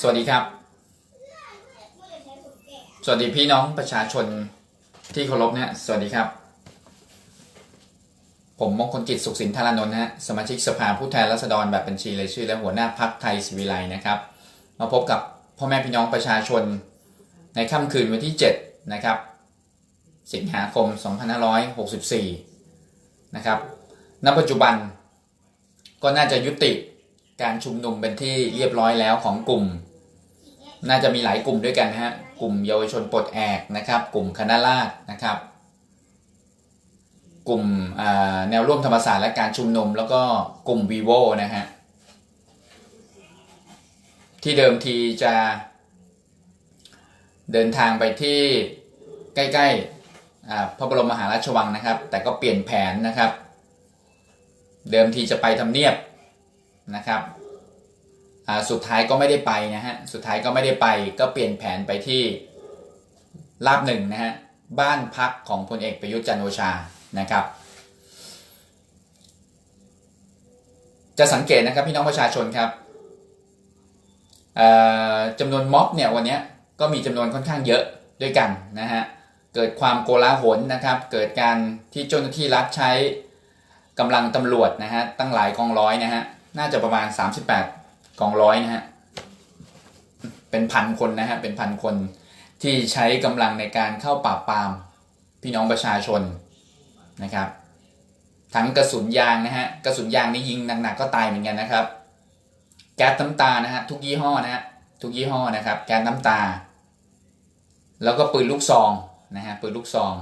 สวัสดีครับ สวัสดีพี่น้องประชาชนที่เคารพนะสวัสดีครับ ผมมงคลกิจสุขสินธารนนท์นะฮะสมาชิกสภาผู้แทนราษฎรแบบบัญชีรายชื่อ และหัวหน้าพักไทยศิวิไลนะครับ มาพบกับพ่อแม่พี่น้องประชาชน ในค่ำคืนวันที่ 7 นะครับ สิงหาคม 2564 นะครับณปัจจุบันก็น่าจะยุติการชุมนุมเป็นที่เรียบร้อยแล้วของกลุ่ม น่าจะมีหลายกลุ่มด้วยกันนะฮะกลุ่มเยาวชนปลดแอกนะครับ กลุ่มคณะราษฎรนะครับ กลุ่มแนวร่วมธรรมศาสตร์และการชุมนุม แล้วก็กลุ่ม vivo นะฮะที่เดิมทีจะเดินทางไปที่ใกล้ๆพระบรมมหาราชวังนะครับ แต่ก็เปลี่ยนแผนนะครับ เดิมทีจะไปทำเนียบนะครับ สุดท้ายก็ไม่ได้ไปนะฮะ สุดท้ายก็ไม่ได้ไปก็เปลี่ยนแผนไปที่ลาบหนึ่งนะฮะ บ้านพักของพลเอกประยุทธ์จันโอชานะครับ จะสังเกตนะครับพี่น้องประชาชนครับจำนวนม็อบเนี่ยวันนี้ก็มีจำนวนค่อนข้างเยอะด้วยกันนะฮะ เกิดความโกลาหลนะครับ เกิดการที่เจ้าหน้าที่รัฐใช้กำลังตำรวจนะฮะตั้งหลายกองร้อยนะฮะ น่าจะประมาณ 38 กองร้อยนะฮะเป็นพันคนนะฮะเป็นพันคนที่ใช้กำลังในการเข้าปราบปรามพี่น้องประชาชนนะครับ ทั้งกระสุนยางนะฮะกระสุนยางนี่ยิงหนักๆก็ตายเหมือนกันนะครับ แก๊สน้ำตานะฮะทุกยี่ห้อนะฮะทุกยี่ห้อนะครับแก๊สน้ำตา แล้วก็ปืนลูกซองนะฮะปืนลูกซอง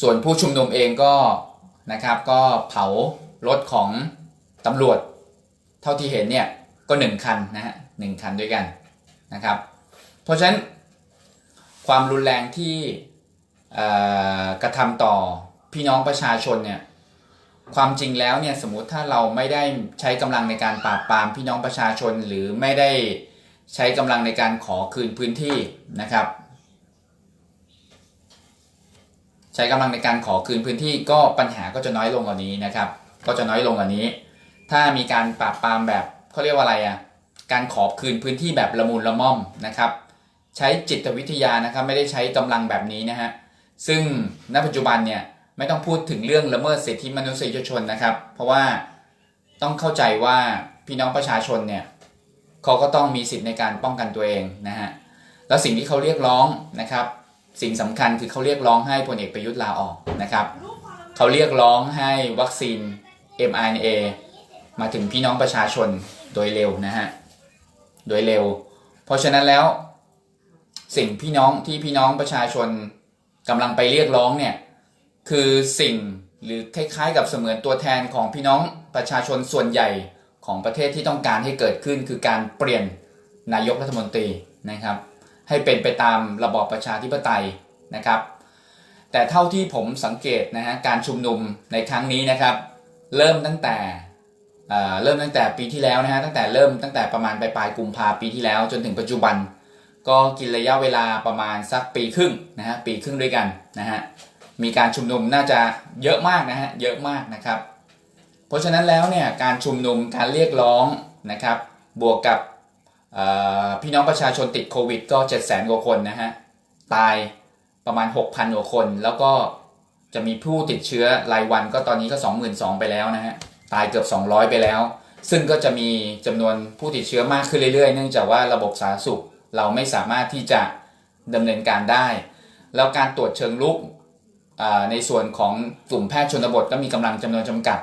ส่วนผู้ชุมนุมเองก็นะครับก็เผารถของตำรวจ เท่าที่เห็นเนี่ยก็หนึ่งคันนะฮะหนึ่งคันด้วยกันนะครับ เพราะฉะนั้นความรุนแรงที่กระทำต่อพี่น้องประชาชนเนี่ยความจริงแล้วเนี่ยสมมติถ้าเราไม่ได้ใช้กำลังในการปราบปรามพี่น้องประชาชน หรือไม่ได้ใช้กำลังในการขอคืนพื้นที่นะครับ ใช้กำลังในการขอคืนพื้นที่ก็ปัญหาก็จะน้อยลงกว่านี้นะครับ ก็จะน้อยลงกว่านี้ ถ้ามีการปราบปรามแบบเขาเรียกว่าอะไรอะการขอบคืนพื้นที่แบบละมุนละม่อมนะครับ ใช้จิตวิทยานะครับไม่ได้ใช้กำลังแบบนี้นะฮะซึ่งณปัจจุบันเนี่ยไม่ต้องพูดถึงเรื่องละเมิดสิทธิมนุษยชนนะครับ เพราะว่าต้องเข้าใจว่าพี่น้องประชาชนเนี่ยเขาก็ต้องมีสิทธิในการป้องกันตัวเองนะฮะแล้วสิ่งที่เขาเรียกร้องนะครับ สิ่งสำคัญคือเขาเรียกร้องให้พลเอกประยุทธ์ลาออกนะครับเขาเรียกร้องให้วัคซีน mRNA มาถึงพี่น้องประชาชนโดยเร็วนะฮะโดยเร็ว เพราะฉะนั้นแล้วสิ่งพี่น้องที่พี่น้องประชาชนกำลังไปเรียกร้องเนี่ยคือสิ่งหรือคล้ายๆ กับเสมือนตัวแทนของพี่น้องประชาชนส่วนใหญ่ของประเทศที่ต้องการให้เกิดขึ้น คือการเปลี่ยนนายกรัฐมนตรีนะครับ ให้เป็นไปตามระบอบประชาธิปไตยนะครับ แต่เท่าที่ผมสังเกตนะฮะการชุมนุมในครั้งนี้นะครับ เริ่มตั้งแต่ เริ่มตั้งแต่ปีที่แล้วนะฮะตั้งแต่เริ่มตั้งแต่ประมาณปลายปลายกุมภาปีที่แล้วจนถึงปัจจุบัน ก็กินระยะเวลาประมาณสักปีครึ่งนะฮะปีครึ่งด้วยกันนะฮะมีการชุมนุมน่าจะเยอะมากนะฮะเยอะมากนะครับ เพราะฉะนั้นแล้วเนี่ยการชุมนุมการเรียกร้องนะครับ บวกกับพี่น้องประชาชนติดโควิด ก็ 7 0 0 0 0 0กว่าคนนะฮะตายประมาณ 6,000กว่าคน แล้วก็จะมีผู้ติดเชื้อรายวันก็ตอนนี้ก็ 22,000 ไปแล้วนะฮะ ตายเกือบ 200 ไปแล้ว ซึ่งก็จะมีจำนวนผู้ติดเชื้อมากขึ้นเรื่อยๆ เนื่องจากว่าระบบสาธารณสุขเราไม่สามารถที่จะดำเนินการได้ แล้วการตรวจเชิงลุกในส่วนของกลุ่มแพทย์ชนบทก็มีกำลังจำนวนจำกัด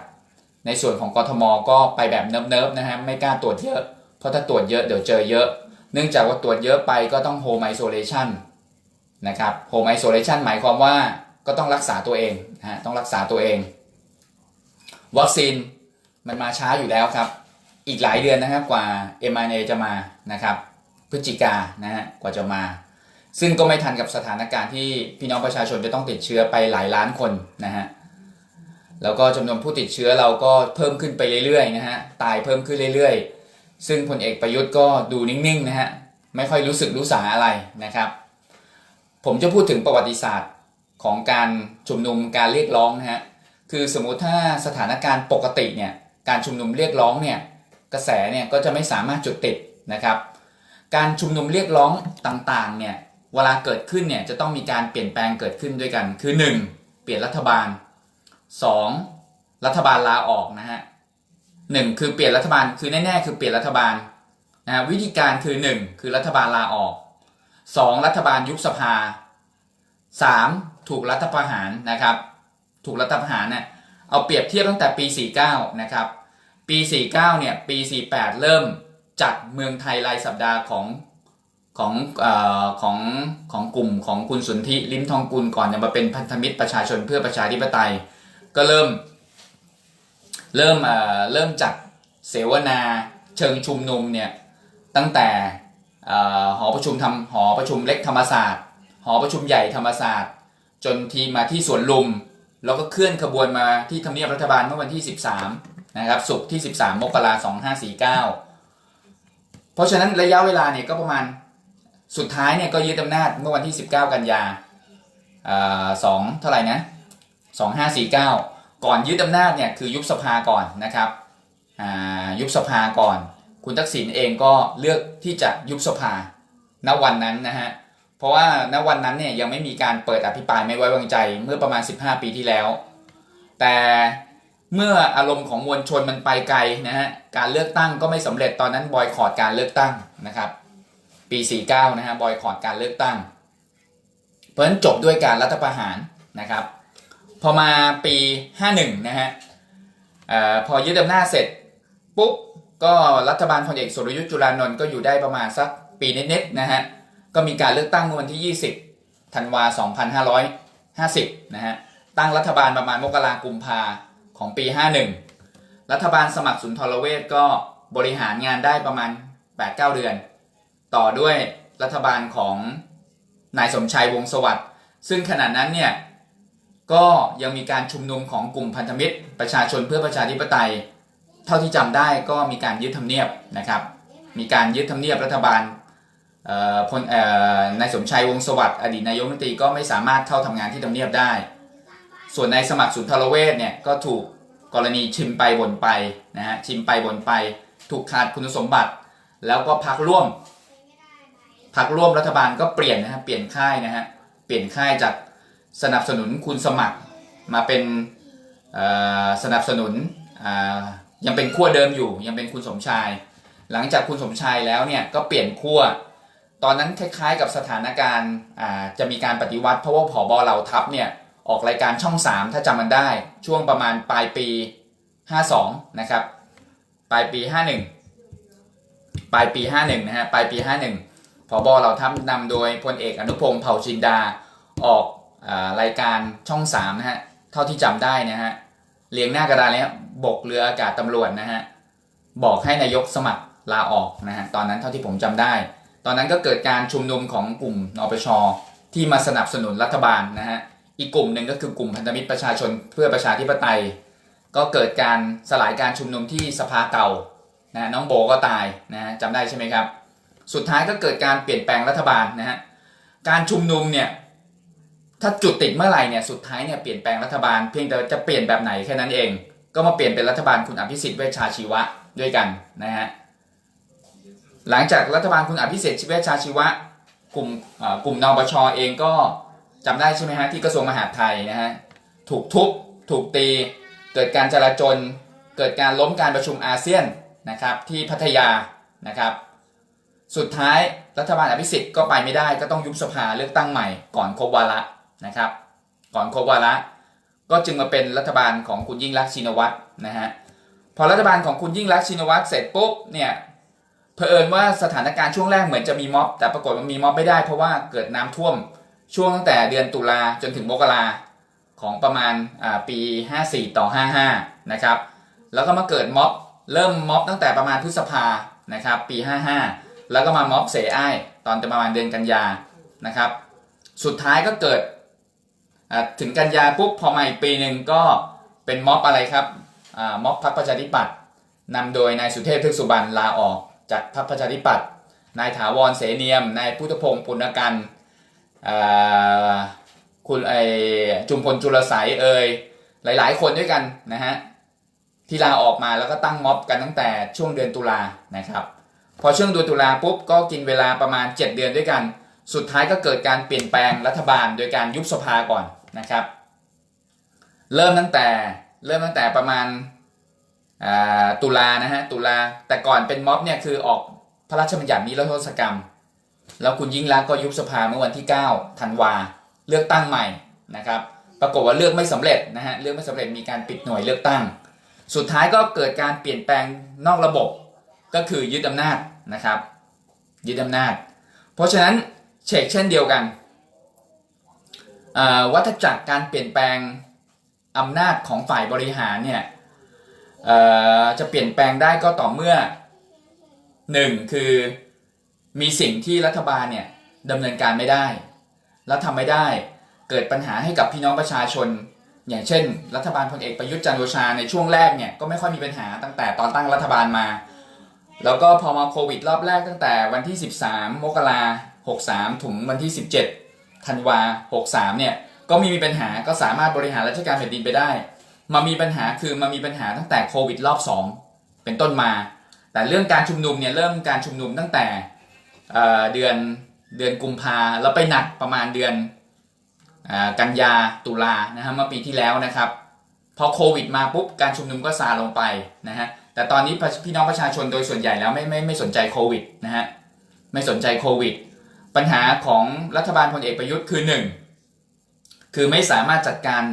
ในส่วนของกทมก็ไปแบบเนิบๆนะฮะไม่กล้าตรวจเยอะ เพราะถ้าตรวจเยอะเดี๋ยวเจอเยอะ เนื่องจากว่าตรวจเยอะไปก็ต้อง home isolation นะครับ home isolation หมายความว่าก็ต้องรักษาตัวเองนะฮะต้องรักษาตัวเอง วัคซีน มันมาช้าอยู่แล้วครับ อีกหลายเดือนนะครับกว่า mRNA จะมานะครับพฤศจิกานะฮะกว่าจะมา ซึ่งก็ไม่ทันกับสถานการณ์ที่พี่น้องประชาชนจะต้องติดเชื้อไปหลายล้านคนนะฮะแล้วก็จำนวนผู้ติดเชื้อเราก็เพิ่มขึ้นไปเรื่อยๆนะฮะตายเพิ่มขึ้นเรื่อยๆ ซึ่งพลเอกประยุทธ์ก็ดูนิ่งๆนะฮะไม่ค่อยรู้สึกรู้สาอะไรนะครับ ผมจะพูดถึงประวัติศาสตร์ของการชุมนุมการเรียกร้องนะฮะคือสมมุติถ้าสถานการณ์ปกติเนี่ย การชุมนุมเรียกร้องเนี่ยกระแสเนี่ยก็จะไม่สามารถจุดติดนะครับ การชุมนุมเรียกร้องต่างๆเนี่ยเวลาเกิดขึ้นเนี่ยจะต้องมีการเปลี่ยนแปลงเกิดขึ้นด้วยกัน คือ 1. เปลี่ยนรัฐบาล 2. รัฐบาลลาออกนะฮะหนึ่งคือเปลี่ยนรัฐบาลคือแน่ๆคือเปลี่ยนรัฐบาลนะวิธีการคือ 1 คือรัฐบาลลาออก 2. รัฐบาลยุบสภา 3. ถูกรัฐประหารนะครับ ถูกรัฐประหารเนี่ย เอาเปรียบเทียบตั้งแต่ปี 49 นะครับ ปี 49 เนี่ย ปี 48 เริ่มจัดเมืองไทยรายสัปดาห์ของของอของของกลุ่มของคุณสุนทิลิ้มทองกุลก่อนจะมาเป็นพันธมิตรประชาชนเพื่อประชาธิปไตย ก็เริ่ม เริ่มเริ่มจัดเสวนาเชิงชุมนุมเนี่ยตั้งแต่หอประชุมทำหอประชุมเล็กธรรมศาสตร์ หอประชุมใหญ่ธรรมศาสตร์ จนทีมาที่สวนลุม แล้วก็เคลื่อนขบวนมาที่ทำเนียบรัฐบาลเมื่อวันที่ 13 นะครับศุกร์ที่ 13 มกราคม 2549 เพราะฉะนั้นระยะเวลาเนี่ยก็ประมาณสุดท้ายเนี่ยก็ยึดอำนาจเมื่อวันที่ 19 กันยาสองเท่าไหร่นะ 2549 ก่อนยึดอำนาจเนี่ยคือยุบสภาก่อนนะครับยุบสภาก่อน คุณทักษิณเองก็เลือกที่จะยุบสภาณวันนั้นนะฮะ เพราะว่าณวันนั้นเนี่ยยังไม่มีการเปิดอภิปรายไม่ไว้วางใจเมื่อประมาณ 15 ปีที่แล้ว แต่เมื่ออารมณ์ของมวลชนมันไปไกลนะฮะการเลือกตั้งก็ไม่สำเร็จตอนนั้นบอยคอรดการเลือกตั้งนะครับปี 49 นะฮะบอยคอรดการเลือกตั้ง เพราะฉะนั้นจบด้วยการรัฐประหารนะครับ พอมาปี 51 นะฮะออพอยึดอำนาจเสร็จปุ๊บก็รัฐบาลพลเอกสุรยุทธ์จุลานนท์ก็อยู่ได้ประมาณสักปีนิดๆนะฮะ ก็มีการเลือกตั้งเมื่อวันที่ 20 ธันวา 2550 นะฮะ ตั้งรัฐบาลประมาณมกรากุมภาของปี 51 รัฐบาลสมัครสุนทรเวชก็บริหารงานได้ประมาณ 8-9 เดือน ต่อด้วยรัฐบาลของนายสมชัยวงสวัสดิ์ซึ่งขณะนั้นเนี่ยก็ยังมีการชุมนุมของกลุ่มพันธมิตร ประชาชนเพื่อประชาธิปไตย เท่าที่จำได้ก็มีการยึดทำเนียบนะครับ มีการยึดทำเนียบรัฐบาล พลนายสมชัยวงสวัสดิ์อดีตนายกรัฐมนตรีก็ไม่สามารถเข้าทำงานที่ทำเนียบได้ ส่วนนายสมัครสุนทรเวชเนี่ยก็ถูกกรณีชิมไปบ่นไปนะฮะชิมไปบ่นไป ถูกขาดคุณสมบัติ แล้วก็พักร่วมพักร่วมรัฐบาลก็เปลี่ยนนะฮะเปลี่ยนค่ายนะฮะเปลี่ยนค่ายจากสนับสนุนคุณสมัครมาเป็นสนับสนุนยังเป็นขั้วเดิมอยู่ ยังเป็นคุณสมชาย หลังจากคุณสมชายแล้วเนี่ยก็เปลี่ยนขั้ว ตอนนั้นคล้ายๆ กับสถานการณ์จะมีการปฏิวัติเพราะว่าผอบอเหล่าทัพเนี่ยออกรายการช่อง 3 ถ้าจำมันได้ ช่วงประมาณปลายปี 52 นะครับ ปลายปี 51 ปลายปี 51 นะฮะปลายปี 51ผอบอเหล่าทัพนำโดยพลเอกอนุพงศ์เผ่าจินดาออกอรายการช่อง 3 นะฮะเท่าที่จำได้นะฮะเรียงหน้ากระดานเลยบบกเรืออากาศตำรวจนะฮะบอกให้นายกสมัครลาออกนะฮะตอนนั้นเท่าที่ผมจำได้ ตอนนั้นก็เกิดการชุมนุมของกลุ่มนปช ที่มาสนับสนุนรัฐบาลนะฮะอีกกลุ่มหนึ่งก็คือกลุ่มพันธมิตรประชาชนเพื่อประชาธิปไตย ก็เกิดการสลายการชุมนุมที่สภาเก่านะน้องโบก็ตายนะฮะจำได้ใช่ไหมครับ สุดท้ายก็เกิดการเปลี่ยนแปลงรัฐบาลนะฮะการชุมนุมเนี่ยถ้าจุดติดเมื่อไหร่เนี่ยสุดท้ายเนี่ยเปลี่ยนแปลงรัฐบาลเพียงแต่จะเปลี่ยนแบบไหนแค่นั้นเอง ก็มาเปลี่ยนเป็นรัฐบาลคุณอภิสิทธิ์เวชชาชีวะด้วยกันนะฮะ หลังจากรัฐบาลคุณอภิสิทธิ์เวชชาชีวะกลุ่มกลุ่มนปชเองก็จำได้ใช่ไหมฮะที่กระทรวงมหาดไทยนะฮะถูกทุบถูกตี เกิดการจราจนเกิดการล้มการประชุมอาเซียนนะครับที่พัทยานะครับ สุดท้ายรัฐบาลอภิสิทธิ์ก็ไปไม่ได้ก็ต้องยุบสภาเลือกตั้งใหม่ก่อนครบวาระนะครับ ก่อนครบวาระก็จึงมาเป็นรัฐบาลของคุณยิ่งรักษณ์ชินวัตรนะฮะพอรัฐบาลของคุณยิ่งรักษณ์ชินวัตรเสร็จปุ๊บเนี่ย เผอิญว่าสถานการณ์ช่วงแรกเหมือนจะมีม็อบ แต่ปรากฏว่ามีม็อบไม่ได้เพราะว่าเกิดน้ำท่วมช่วงตั้งแต่เดือนตุลาจนถึงมกราของประมาณอ่าปี 54 ต่อ 55 นะครับ แล้วก็มาเกิดม็อบเริ่มม็อบตั้งแต่ประมาณพฤษภานะครับปี 55 แล้วก็มาม็อบเสอ้ายตอนประมาณเดือนกันยานะครับ สุดท้ายก็เกิดถึงกันยาปุ๊บพอมาอีกปีหนึ่งก็เป็นม็อบอะไรครับม็อบพรรคประชาธิปัตย์นำโดยนายสุเทพทึกสุบรรณลาออก จากพรรคประชาธิปัตย์นายถาวรเสเนียม นายพุทธพงศ์ปุณกันคุณไอจุมพลจุลสายเอ่ยหลาย ๆ คนด้วยกันนะฮะที่ลาออกมาแล้วก็ตั้งม็อบกันตั้งแต่ช่วงเดือนตุลานะครับ พอช่วงเดือนตุลาปุ๊บก็กินเวลาประมาณ 7 เดือนด้วยกัน สุดท้ายก็เกิดการเปลี่ยนแปลงรัฐบาลโดยการยุบสภาก่อนนะครับ เริ่มตั้งแต่เริ่มตั้งแต่ประมาณ ตุลานะฮะตุลาแต่ก่อนเป็นม็อบเนี่ยคือออกพระราชบัญญัตินิรโทษกรรม แล้วคุณยิ่งรักก็ยุบสภาเมื่อวันที่9ธันวาเลือกตั้งใหม่นะครับ ปรากฏว่าเลือกไม่สำเร็จนะฮะเลือกไม่สำเร็จมีการปิดหน่วยเลือกตั้ง สุดท้ายก็เกิดการเปลี่ยนแปลงนอกระบบ ก็คือยึดอำนาจนะครับยึดอำนาจ เพราะฉะนั้นเชกเช่นเดียวกันวัฏจักรการเปลี่ยนแปลงอำนาจของฝ่ายบริหารเนี่ย จะเปลี่ยนแปลงได้ก็ต่อเมื่อหนึ่งคือมีสิ่งที่รัฐบาลเนี่ยดำเนินการไม่ได้ แล้วทำไม่ได้เกิดปัญหาให้กับพี่น้องประชาชน อย่างเช่น รัฐบาลพลเอกประยุทธ์จันทร์โอชาในช่วงแรกเนี่ยก็ไม่ค่อยมีปัญหาตั้งแต่ตอนตั้งรัฐบาลมา แล้วก็พอมาโควิดรอบแรกตั้งแต่วันที่ 13 มกราหกสามถึงวันที่ 17ธันวาหกสามเนี่ยก็ไมีมีปัญหาก็สามารถบริหารราชการแผ่นดินไปได้ มามีปัญหาคือมามีปัญหาตั้งแต่โควิดรอบ2เป็นต้นมา แต่เรื่องการชุมนุมเนี่ยเริ่มการชุมนุมตั้งแต่เเดือนเดือนกุมภาแล้วไปหนักประมาณเดือนกันยาตุลานะฮะเมื่อปีที่แล้วนะครับพอโควิดมาปุ๊บการชุมนุมก็ซาลงไปนะฮะแต่ตอนนี้พี่น้องประชาชนโดยส่วนใหญ่แล้วไม่ไม่ไม่สนใจโควิดนะฮะไม่สนใจโควิด ปัญหาของรัฐบาลพลเอกประยุทธ์คือหนึ่งคือไม่สามารถจัดการ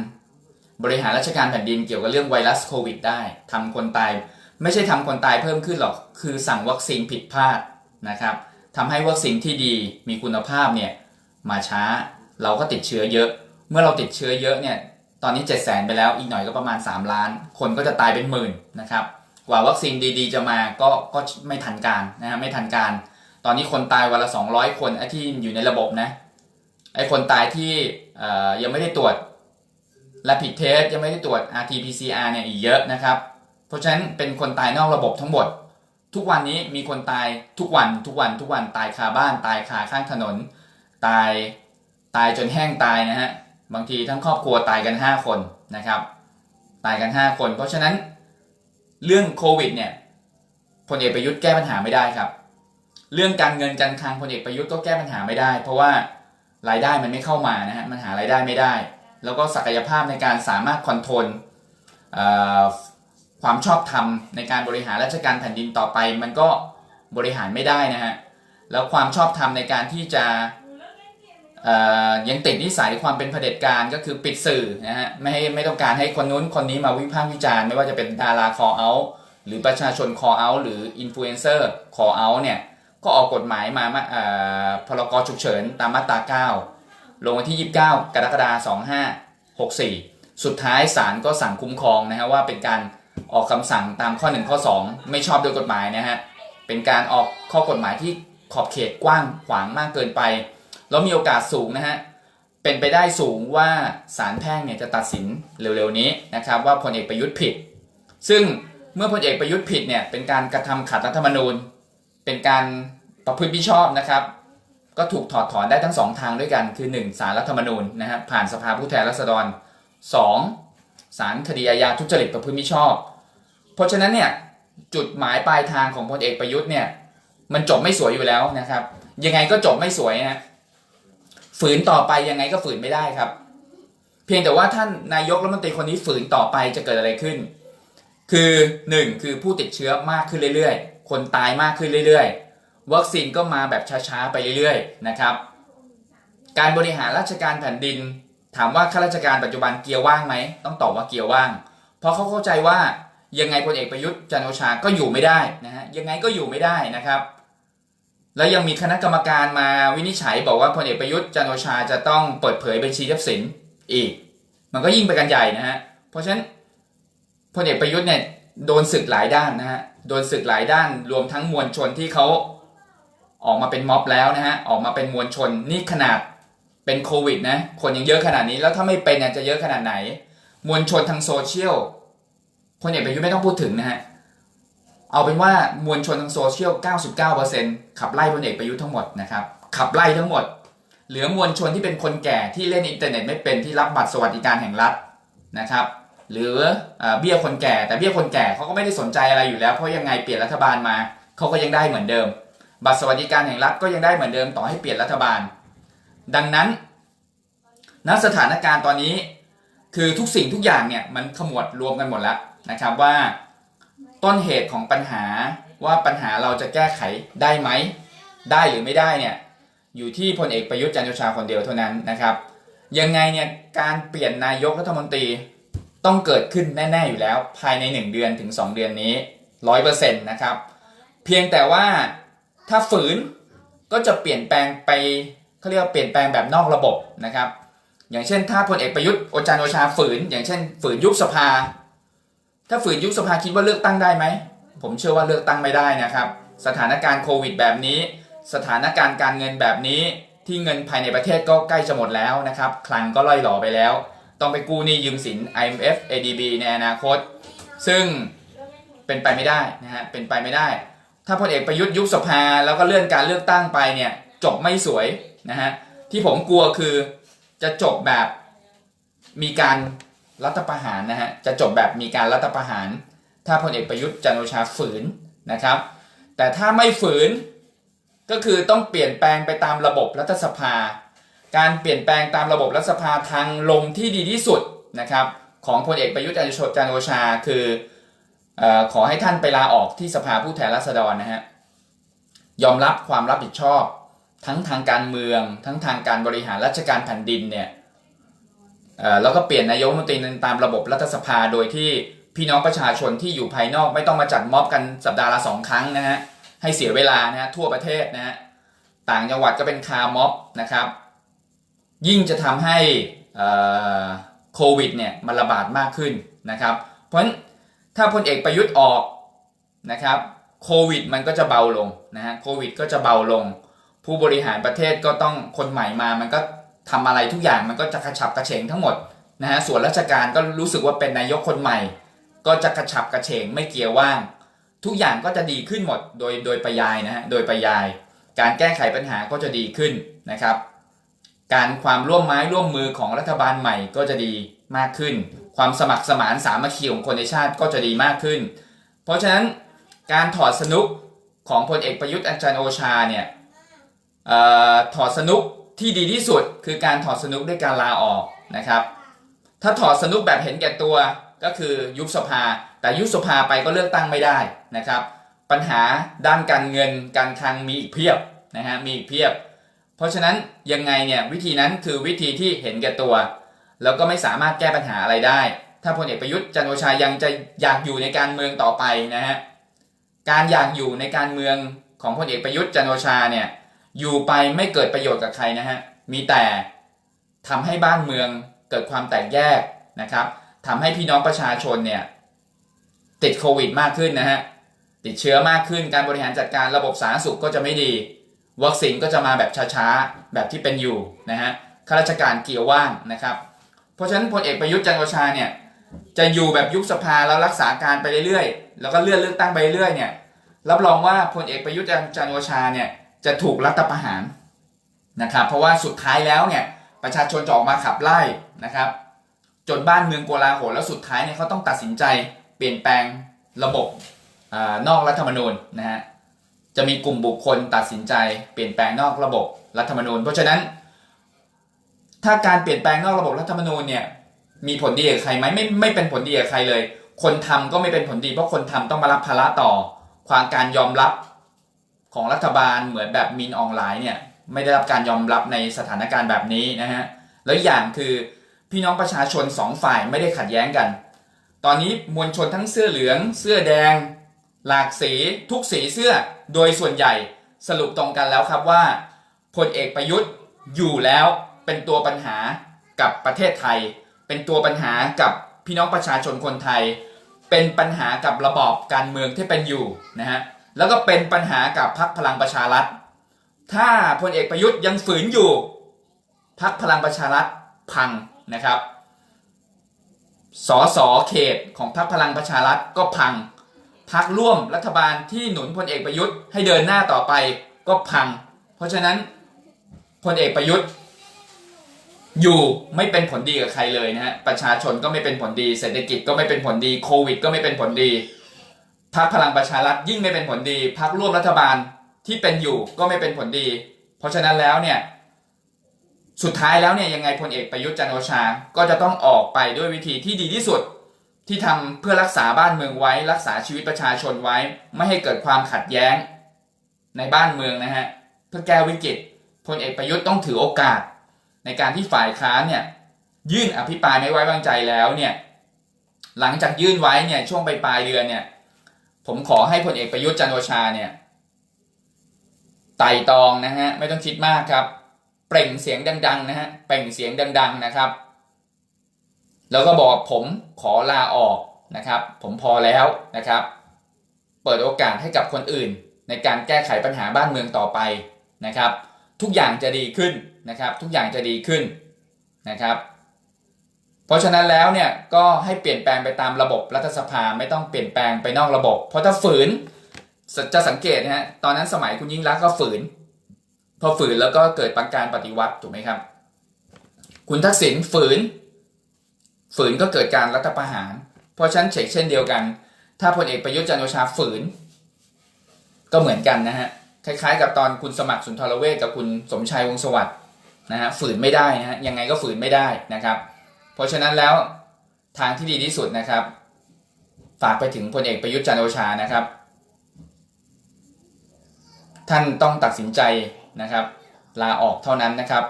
บริหารราชการแผ่นดินเกี่ยวกับเรื่องไวรัสโควิด ได้ทำคนตาย ไม่ใช่ทำคนตายเพิ่มขึ้นหรอก คือสั่งวัคซีนผิดพลาดนะครับทำให้วัคซีนที่ดีมีคุณภาพเนี่ยมาช้าเราก็ติดเชื้อเยอะ เมื่อเราติดเชื้อเยอะเนี่ยตอนนี้7 0 0 0 0 0 ไปแล้วอีกหน่อยก็ประมาณ 3 ล้าน คนก็จะตายเป็นหมื่นนะครับกว่าวัคซีนดี ๆ จะมาก็ก็ไม่ทันการนะฮะไม่ทันการ ตอนนี้คนตายวันละ 200 คนไอ้ที่อยู่ในระบบนะไอ้คนตายที่ยังไม่ได้ตรวจ และผิดเทสยังไม่ได้ตรวจ RT-PCR เนี่ยอีกเยอะนะครับ เพราะฉะนั้นเป็นคนตายนอกระบบทั้งหมด ทุกวันนี้มีคนตายทุกวันทุกวันทุกวันตายคาบ้านตายคาข้างถนน ตายตายจนแห้งตายนะฮะบางทีทั้งครอบครัวตายกัน 5 คนนะครับ ตายกัน 5 คน เพราะฉะนั้นเรื่องโควิดเนี่ยพลเอกประยุทธ์แก้ปัญหาไม่ได้ครับ เรื่องการเงินการคลังพลเอกประยุทธ์ก็แก้ปัญหาไม่ได้ เพราะว่ารายได้มันไม่เข้ามานะฮะมันหารายได้ไม่ได้ แล้วก็ศักยภาพในการสามารถคอนโทรลความชอบธรรมในการบริหารราชการแผ่นดินต่อไป มันก็บริหารไม่ได้นะฮะแล้วความชอบธรรมในการที่จะยังติดนิสัยความเป็นเผด็จการก็คือปิดสื่อนะฮะไม่ให้ไม่ต้องการให้คนนู้นคนนี้มาวิพากษ์วิจารณ์ไม่ว่าจะเป็นดาราคอเอาหรือประชาชนคอเอาหรืออินฟลูเอนเซอร์คอเอาเนี่ยก็ออกกฎหมายมามาพรกฉุกเฉินตามมาตรา 9 ลงวันที่ 29 กรกฎาคม 2564 สุดท้ายศาลก็สั่งคุ้มครองนะฮะว่าเป็นการออกคำสั่งตามข้อ 1 ข้อ 2 ไม่ชอบโดยกฎหมายนะฮะ เป็นการออกข้อกฎหมายที่ขอบเขตกว้างขวางมากเกินไป แล้วมีโอกาสสูงนะฮะ เป็นไปได้สูงว่าศาลแพ่งเนี่ยจะตัดสินเร็วๆนี้นะครับว่าพลเอกประยุทธ์ผิด ซึ่งเมื่อพลเอกประยุทธ์ผิดเนี่ยเป็นการกระทำขัดรัฐธรรมนูญ เป็นการประพฤติมิชอบนะครับ ก็ถูกถอดถอนได้ทั้งสองทางด้วยกัน คือ 1. สารรัฐธรรมนูญนะฮะผ่านสภาผู้แทนราษฎร 2. สารคดีอาญาทุจริตประพฤติมิชอบ เพราะฉะนั้นเนี่ยจุดหมายปลายทางของพลเอกประยุทธ์เนี่ยมันจบไม่สวยอยู่แล้วนะครับ ยังไงก็จบไม่สวยนะฝืนต่อไปยังไงก็ฝืนไม่ได้ครับ เพียงแต่ว่าท่านนายกรัฐมนตรีคนนี้ฝืนต่อไปจะเกิดอะไรขึ้น คือหนึ่งคือผู้ติดเชื้อมากขึ้นเรื่อยๆ คนตายมากขึ้นเรื่อยๆ วัคซีนก็มาแบบช้าๆไปเรื่อยๆนะครับ การบริหารราชการแผ่นดิน ถามว่าข้าราชการปัจจุบันเกียร์ว่างไหมต้องตอบว่าเกียร์ว่าง เพราะเขาเข้าใจว่ายังไงพลเอกประยุทธ์จันโอชาก็อยู่ไม่ได้นะฮะยังไงก็อยู่ไม่ได้นะครับ แล้วยังมีคณะกรรมการมาวินิจฉัยบอกว่าพลเอกประยุทธ์จันโอชาจะต้องเปิดเผยบัญชีทรัพย์สินอีก มันก็ยิ่งไปกันใหญ่นะฮะเพราะฉะนั้นพลเอกประยุทธ์เนี่ยโดนศึกหลายด้านนะฮะโดนศึกหลายด้านรวมทั้งมวลชนที่เขา ออกมาเป็นม็อบแล้วนะฮะออกมาเป็นมวลชนนี่ขนาดเป็นโควิดนะคนยังเยอะขนาดนี้แล้วถ้าไม่เป็นจะเยอะขนาดไหน มวลชนทางโซเชียลพลเอกประยุทธ์ไม่ต้องพูดถึงนะฮะเอาเป็นว่ามวลชนทางโซเชียล 99%ขับไล่พลเอกประยุทธ์ทั้งหมดนะครับขับไล่ทั้งหมด เหลือมวลชนที่เป็นคนแก่ที่เล่นอินเทอร์เน็ตไม่เป็นที่รับบัตรสวัสดิการแห่งรัฐนะครับหรือเบี้ยคนแก่แต่เบี้ยคนแก่เขาก็ไม่ได้สนใจอะไรอยู่แล้วเพราะยังไงเปลี่ยนรัฐบาลมาเขาก็ยังได้เหมือนเดิม บัตรสวัสดิการแห่งรัฐก็ยังได้เหมือนเดิมต่อให้เปลี่ยนรัฐบาล ดังนั้นณสถานการณ์ตอนนี้ คือทุกสิ่งทุกอย่างเนี่ยมันขมวดรวมกันหมดแล้วนะครับว่าต้นเหตุของปัญหาว่าปัญหาเราจะแก้ไขได้ไหม ได้หรือไม่ได้เนี่ยอยู่ที่พลเอกประยุทธ์จันทร์โอชาคนเดียวเท่านั้นนะครับยังไงเนี่ยการเปลี่ยนนายกรัฐมนตรีต้องเกิดขึ้นแน่ ๆ อยู่แล้ว ภายใน 1 เดือนถึง 2 เดือนนี้ร้อยเปอร์เซ็นต์นะครับ เพียงแต่ว่า ถ้าฝืนก็จะเปลี่ยนแปลงไปเขาเรียกว่าเปลี่ยนแปลงแบบนอกระบบนะครับ อย่างเช่น ถ้าพลเอกประยุทธ์โอจานโอชาฝืน อย่างเช่น ฝืนยุบสภา ถ้าฝืนยุบสภาคิดว่าเลือกตั้งได้ไหมผมเชื่อว่าเลือกตั้งไม่ได้นะครับ สถานการณ์โควิดแบบนี้ สถานการณ์การเงินแบบนี้ที่เงินภายในประเทศก็ใกล้จะหมดแล้วนะครับ คลังก็ล่อยหล่อไปแล้ว ต้องไปกู้หนี้ยืมสิน IMF ADB ในอนาคต ซึ่งเป็นไปไม่ได้นะฮะเป็นไปไม่ได้ ถ้าพลเอกประยุทธ์ยุบสภาแล้วก็เลื่อนการเลือกตั้งไปเนี่ยจบไม่สวยนะฮะที่ผมกลัวคือจะจบแบบมีการรัฐประหารนะฮะจะจบแบบมีการรัฐประหาร ถ้าพลเอกประยุทธ์จันโอชาฝืนนะครับ แต่ถ้าไม่ฝืนก็คือต้องเปลี่ยนแปลงไปตามระบบรัฐสภา การเปลี่ยนแปลงตามระบบรัฐสภาทางลงที่ดีที่สุดนะครับของพลเอกประยุทธ์จันโอชาคือ ขอให้ท่านไปลาออกที่สภาผู้แทนราษฎรนะฮะยอมรับความรับผิดชอบ ทั้งทางการเมือง ทั้งทางการบริหารราชการแผ่นดินเนี่ยแล้วก็เปลี่ยนนายกรัฐมนตรีตามระบบรัฐสภาโดยที่พี่น้องประชาชนที่อยู่ภายนอกไม่ต้องมาจัดม็อบกันสัปดาห์ละสองครั้งนะฮะให้เสียเวลานะฮะทั่วประเทศนะฮะต่างจังหวัดก็เป็นคาร์ม็อบนะครับ ยิ่งจะทำให้โควิดเนี่ยมันระบาดมากขึ้นนะครับ เพราะฉะนั้น ถ้าพลเอกประยุทธ์ออกนะครับโควิดมันก็จะเบาลงนะฮะโควิดก็จะเบาลง ผู้บริหารประเทศก็ต้องคนใหม่มา มันก็ทำอะไรทุกอย่างมันก็จะกระฉับกระเฉงทั้งหมดนะฮะส่วนราชการก็รู้สึกว่าเป็นนายกคนใหม่ ก็จะกระฉับกระเฉงไม่เกี่ยร์ว่าง ทุกอย่างก็จะดีขึ้นหมดโดยโดยปริยายนะฮะโดยปริยาย การแก้ไขปัญหาก็จะดีขึ้นนะครับ การความร่วมไม้ร่วมมือของรัฐบาลใหม่ก็จะดีมากขึ้น ความสมัครสมานสามัคคีของคนในชาติก็จะดีมากขึ้น เพราะฉะนั้นการถอดสนุกของพลเอกประยุทธ์อาจารย์โอชาเนี่ยออถอดสนุกที่ดีที่สุดคือการถอดสนุกด้วยการลาออกนะครับ ถ้าถอดสนุกแบบเห็นแก่ตัวก็คือยุบสภา แต่ยุบสภาไปก็เลือกตั้งไม่ได้นะครับ ปัญหาด้านการเงินการคลังมีอีกเพียบนะฮะมีอีกเพียบ เพราะฉะนั้นยังไงเนี่ยวิธีนั้นคือวิธีที่เห็นแก่ตัว แล้วก็ไม่สามารถแก้ปัญหาอะไรได้ ถ้าพลเอกประยุทธ์จันโอชายังจะอยากอยู่ในการเมืองต่อไปนะฮะการอยากอยู่ในการเมืองของพลเอกประยุทธ์จันโอชาเนี่ยอยู่ไปไม่เกิดประโยชน์กับใครนะฮะมีแต่ทำให้บ้านเมืองเกิดความแตกแยกนะครับทำให้พี่น้องประชาชนเนี่ยติดโควิดมากขึ้นนะฮะติดเชื้อมากขึ้นการบริหารจัดการระบบสาธารณสุขก็จะไม่ดี วัคซีนก็จะมาแบบช้าๆ แบบที่เป็นอยู่นะฮะข้าราชการเกี่ยวว่างนะครับ เพราะฉะนั้นพลเอกประยุทธ์จันโอชาเนี่ยจะอยู่แบบยุบสภาแล้วรักษาการไปเรื่อยๆ แล้วก็เลื่อนเลือกตั้งไปเรื่อยๆเนี่ยรับรองว่าพลเอกประยุทธ์จันโอชาเนี่ยจะถูกรัฐประหารนะครับเพราะว่าสุดท้ายแล้วเนี่ยประชาชนจะออกมาขับไล่นะครับ จนบ้านเมืองโกลาหลแล้วสุดท้ายเนี่ยเขาต้องตัดสินใจเปลี่ยนแปลงระบบอานอกรัฐธรรมนูญนะฮะจะมีกลุ่มบุคคลตัดสินใจเปลี่ยนแปลงนอกระบบรัฐธรรมนูญ เพราะฉะนั้น ถ้าการเปลี่ยนแปลงนอกระบบรัฐธรรมนูญเนี่ยมีผลดีกับใครไหมไม่ไม่เป็นผลดีกับใครเลย คนทำก็ไม่เป็นผลดีเพราะคนทำต้องมารับภาระต่อ ความการยอมรับของรัฐบาลเหมือนแบบมินออนไลน์เนี่ยไม่ได้รับการยอมรับในสถานการณ์แบบนี้นะฮะแล้วอย่างคือพี่น้องประชาชนสองฝ่ายไม่ได้ขัดแย้งกัน ตอนนี้มวลชนทั้งเสื้อเหลือง เสื้อแดง หลากสีทุกสีเสื้อโดยส่วนใหญ่สรุปตรงกันแล้วครับว่าพลเอกประยุทธ์อยู่แล้ว เป็นตัวปัญหากับประเทศไทย เป็นตัวปัญหากับพี่น้องประชาชนคนไทย เป็นปัญหากับระบอบการเมืองที่เป็นอยู่นะฮะแล้วก็เป็นปัญหากับพรรคพลังประชารัฐ ถ้าพลเอกประยุทธ์ยังฝืนอยู่พรรคพลังประชารัฐพังนะครับสอสอเขตของพรรคพลังประชารัฐก็พังพักร่วมรัฐบาลที่หนุนพลเอกประยุทธ์ให้เดินหน้าต่อไปก็พัง เพราะฉะนั้นพลเอกประยุทธ์ อยู่ไม่เป็นผลดีกับใครเลยนะฮะประชาชนก็ไม่เป็นผลดีเศรษฐกิจก็ไม่เป็นผลดีโควิด ก็ไม่เป็นผลดีพรรคพลังประชารัฐยิ่งไม่เป็นผลดีพรรคร่วมรัฐบาลที่เป็นอยู่ก็ไม่เป็นผลดี เพราะฉะนั้นแล้วเนี่ยสุดท้ายแล้วเนี่ยยังไงพลเอกประยุทธ์จันทร์โอชา ก็จะต้องออกไปด้วยวิธีที่ดีที่สุด ที่ทำเพื่อรักษาบ้านเมืองไว้ รักษาชีวิตประชาชนไว้ ไม่ให้เกิดความขัดแย้งในบ้านเมืองนะฮะเพื่อแก้วิกฤตพลเอกประยุทธ์ต้องถือโอกาส ในการที่ฝ่ายค้านเนี่ยยื่นอภิปรายไม่ไว้วางใจแล้วเนี่ยหลังจากยื่นไว้เนี่ยช่วงปลายปลายเดือนเนี่ย ผมขอให้พลเอกประยุทธ์จันโอชาเนี่ยไต่ตองนะฮะไม่ต้องคิดมากครับ เปล่งเสียงดังๆนะฮะเปล่งเสียงดัง ๆนะครับ แล้วก็บอกผมขอลาออกนะครับ ผมพอแล้วนะครับ เปิดโอกาสให้กับคนอื่น ในการแก้ไขปัญหาบ้านเมืองต่อไปนะครับ ทุกอย่างจะดีขึ้น นะครับทุกอย่างจะดีขึ้นนะครับเพราะฉะนั้นแล้วเนี่ยก็ให้เปลี่ยนแปลงไปตามระบบรัฐสภาไม่ต้องเปลี่ยนแปลงไปนอกระบบ เพราะถ้าฝืนจะสังเกตนะฮะตอนนั้นสมัยคุณยิ่งรักก็ฝืน พอฝืนแล้วก็เกิดปังการปฏิวัติถูกไหมครับ คุณทักษิณฝืน ฝืนก็เกิดการรัฐประหาร เพราะฉะนั้นเชกเช่นเดียวกัน ถ้าพลเอกประยุทธ์จันทร์โอชาฝืน ก็เหมือนกันนะฮะคล้ายๆ กับตอนคุณสมัครสุนทรเวชกับคุณสมชายวงศสวัสดิ์ นะฮะฝืนไม่ได้นะฮะยังไงก็ฝืนไม่ได้นะครับ เพราะฉะนั้นแล้วทางที่ดีที่สุดนะครับ ฝากไปถึงพลเอกประยุทธ์จันทร์โอชานะครับ ท่านต้องตัดสินใจนะครับลาออกเท่านั้นนะครับ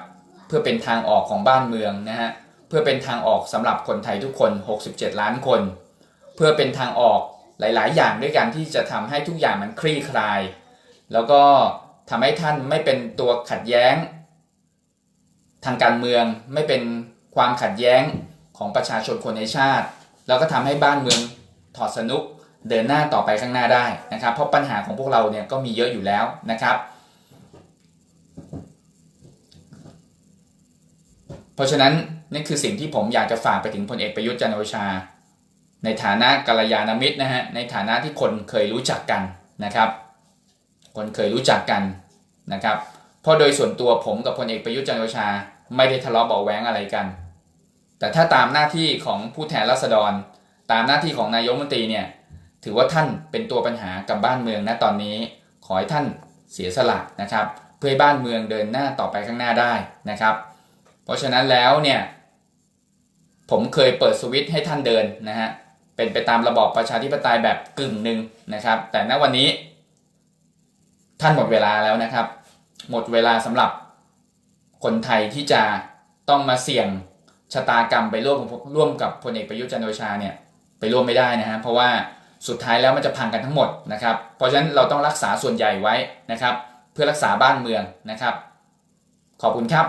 เพื่อเป็นทางออกของบ้านเมืองนะฮะเพื่อเป็นทางออกสำหรับคนไทยทุกคน 67 ล้านคน เพื่อเป็นทางออกหลาย ๆ อย่างด้วยกันที่จะทำให้ทุกอย่างมันคลี่คลาย แล้วก็ทำให้ท่านไม่เป็นตัวขัดแย้ง ทางการเมืองไม่เป็นความขัดแย้งของประชาชนคนในชาติ แล้วก็ทำให้บ้านเมืองถอดสนุกเดินหน้าต่อไปข้างหน้าได้นะครับ เพราะปัญหาของพวกเราเนี่ยก็มีเยอะอยู่แล้วนะครับ เพราะฉะนั้นนี่คือสิ่งที่ผมอยากจะฝากไปถึงพลเอกประยุทธ์จันโอชา ในฐานะกัลยาณมิตรนะฮะในฐานะที่คนเคยรู้จักกันนะครับ คนเคยรู้จักกันนะครับเพราะโดยส่วนตัวผมกับพลเอกประยุทธ์จันโอชา ไม่ได้ทะเลาะเบาะแว้งอะไรกัน แต่ถ้าตามหน้าที่ของผู้แทนราษฎร ตามหน้าที่ของนายกมนตรีเนี่ยถือว่าท่านเป็นตัวปัญหากับบ้านเมืองณตอนนี้ ขอให้ท่านเสียสละนะครับ เพื่อให้บ้านเมืองเดินหน้าต่อไปข้างหน้าได้นะครับ เพราะฉะนั้นแล้วเนี่ยผมเคยเปิดสวิตช์ให้ท่านเดินนะฮะเป็นไปตามระบอบประชาธิปไตยแบบกึ่งหนึ่งนะครับ แต่ณวันนี้ท่านหมดเวลาแล้วนะครับ หมดเวลาสำหรับ คนไทยที่จะต้องมาเสี่ยงชะตากรรมไปร่วมร่วมกับพลเอกประยุทธ์จันโอชาเนี่ยไปร่วมไม่ได้นะฮะเพราะว่าสุดท้ายแล้วมันจะพังกันทั้งหมดนะครับเพราะฉะนั้นเราต้องรักษาส่วนใหญ่ไว้นะครับ เพื่อรักษาบ้านเมืองนะครับ ขอบคุณครับ